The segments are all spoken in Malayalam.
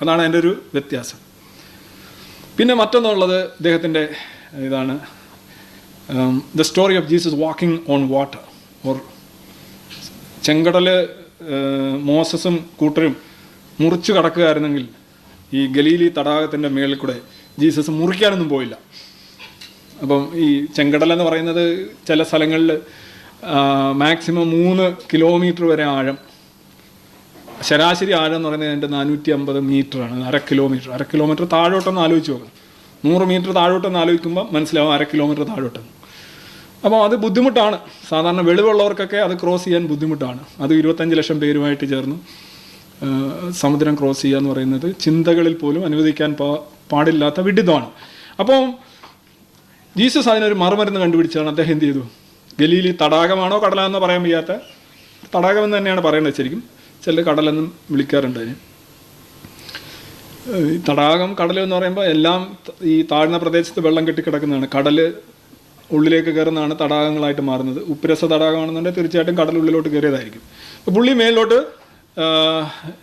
എന്നാണ് അതാണ് അതിന്റെ ഒരു വ്യത്യാസം. പിന്നെ മറ്റൊന്നുള്ളത് ഇദ്ദേഹത്തിന്റെ ഇതാണ് the story of Jesus walking on water or ചെങ്കടൽ മോസസും കൂട്ടരും മുറിച്ചു കടക്കുകയായിരുന്നെങ്കിൽ ഈ ഗലീലി തടാകത്തിന്റെ മേളിൽ കൂടെ ജീസസ് മുറിക്കാനൊന്നും പോയില്ല. അപ്പം ഈ ചെങ്കടൽ എന്ന് പറയുന്നത് ചില സ്ഥലങ്ങളിൽ മാക്സിമം മൂന്ന് കിലോമീറ്റർ വരെ ആഴം ശരാശരി ആഴം എന്ന് പറയുന്നത് എന്റെ നാനൂറ്റി അമ്പത് മീറ്ററാണ് അര കിലോമീറ്റർ അര കിലോമീറ്റർ താഴോട്ടെന്ന് ആലോചിച്ച് നോക്കണം നൂറ് മീറ്റർ താഴോട്ടെന്ന് ആലോചിക്കുമ്പോൾ മനസ്സിലാവും അര കിലോമീറ്റർ താഴോട്ടെന്ന്. അപ്പോൾ അത് ബുദ്ധിമുട്ടാണ്. സാധാരണ വെളിവുള്ളവർക്കൊക്കെ അത് ക്രോസ് ചെയ്യാൻ ബുദ്ധിമുട്ടാണ്. അത് ഇരുപത്തഞ്ച് ലക്ഷം പേരുമായിട്ട് ചേർന്ന്. സമുദ്രം ക്രോസ് ചെയ്യുക എന്ന് പറയുന്നത് ചിന്തകളിൽ പോലും അനുവദിക്കാൻ പാടില്ലാത്ത വിഡിതമാണ്. അപ്പോൾ ജീസസ് അതിനൊരു മറുമരുന്ന് കണ്ടുപിടിച്ചാണ് അദ്ദേഹം എന്ത് ചെയ്തു? ഗലീലി തടാകമാണോ കടലാണെന്നോ പറയാൻ വയ്യാത്ത? തടാകമെന്ന് തന്നെയാണ് പറയേണ്ടത് ശരിക്കും. ചില കടലെന്നും വിളിക്കാറുണ്ട് അതിന്. തടാകം കടൽ എന്ന് പറയുമ്പോൾ എല്ലാം ഈ താഴ്ന്ന പ്രദേശത്ത് വെള്ളം കെട്ടിക്കിടക്കുന്നതാണ് കടൽ ഉള്ളിലേക്ക് കയറുന്നതാണ് തടാകങ്ങളായിട്ട് മാറുന്നത്. ഉപ്പുരസ തടാകമാണെന്നുണ്ടെങ്കിൽ തീർച്ചയായിട്ടും കടൽ ഉള്ളിലോട്ട് കയറിയതായിരിക്കും. അപ്പോൾ പുള്ളി മേലിലോട്ട്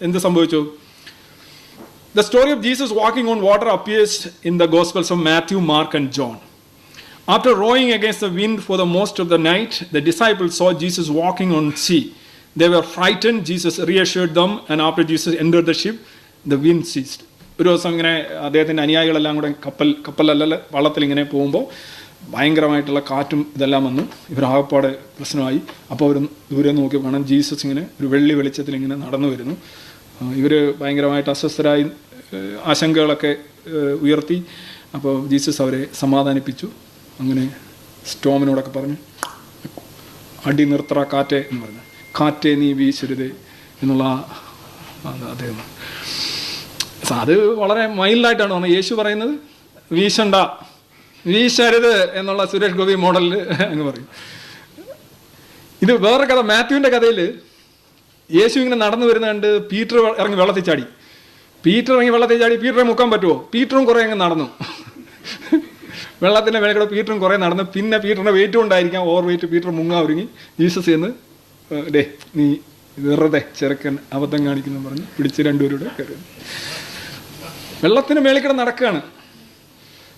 എന്ത് സംഭവിച്ചു? The story of Jesus walking on water appears in the gospels of Matthew Mark and John after rowing against the wind for the most of the night the disciples so Jesus walking on sea. They were frightened. Jesus reassured them, and after Jesus entered the ship, the wind ceased. ഒരു ദിവസം ഇങ്ങനെ അദ്ദേഹത്തിന്റെ അനുയായികളെല്ലാം കൂടെ കപ്പൽ കപ്പലല്ല വള്ളത്തിൽ ഇങ്ങനെ പോകുമ്പോൾ ഭയങ്കരമായിട്ടുള്ള കാറ്റും ഇതെല്ലാം വന്നു. ഇവരാകപ്പാടെ പ്രശ്നമായി. അപ്പോൾ അവർ ദൂരെ നോക്കി കാണാൻ ജീസസ് ഇങ്ങനെ ഒരു വെള്ളി വെളിച്ചത്തിൽ ഇങ്ങനെ നടന്നു വരുന്നു. ഇവർ ഭയങ്കരമായിട്ട് അസ്വസ്ഥരായി ആശങ്കകളൊക്കെ ഉയർത്തി. അപ്പോൾ ജീസസ് അവരെ സമാധാനിപ്പിച്ചു. അങ്ങനെ സ്റ്റോമിനോടൊക്കെ പറഞ്ഞു അടി നിർത്തറ കാറ്റേ എന്ന് പറഞ്ഞു. കാറ്റേ നീ വീശരുതേ എന്നുള്ള അദ്ദേഹം. അത് വളരെ മൈൽഡായിട്ടാണ് പറഞ്ഞത് യേശു പറയുന്നത് വീശണ്ട വീശരുത് എന്നുള്ള സുരേഷ് ഗോപി മോഡലിൽ അങ്ങ് പറയും. ഇത് വേറെ കഥ മാത്യുവിന്റെ കഥയിൽ യേശു ഇങ്ങനെ നടന്നു വരുന്ന കണ്ട് പീറ്റർ ഇറങ്ങി വെള്ളത്തിൽ ചാടി. പീറ്റർ ഇറങ്ങി വെള്ളത്തിൽ ചാടി പീറ്ററെ മുക്കാൻ പറ്റുമോ പീറ്ററും കുറേ അങ്ങ് നടന്നു. വെള്ളത്തിന്റെ മേലെ പീറ്ററും കുറേ നടന്നു. പിന്നെ പീറ്ററിന്റെ വെയിറ്റ് ഉണ്ടായിരിക്കാം ഓവർ വെയിറ്റ് പീറ്റർ മുങ്ങാ ഒരുങ്ങി. ജീസസ് ഏഹ്, ഡേ നീ വെറുതെ ചെറുക്കൻ അബദ്ധം കാണിക്കുന്നു പറഞ്ഞ് പിടിച്ച് രണ്ടുപേരുടെ കയറി. വെള്ളത്തിന് മേളിൽ കിടന്ന് നടക്കുകയാണ്.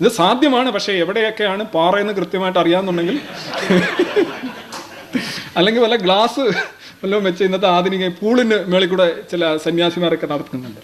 ഇത് സാധ്യമാണ് പക്ഷേ എവിടെയൊക്കെയാണ് പാറയെന്ന് കൃത്യമായിട്ട് അറിയാമെന്നുണ്ടെങ്കിൽ അല്ലെങ്കിൽ വല്ല ഗ്ലാസ് വല്ലതും വെച്ച് ഇന്നത്തെ ആധുനിക പൂളിന് മേളിൽ കൂടെ ചില സന്യാസിമാരൊക്കെ നടത്തുന്നുണ്ട്.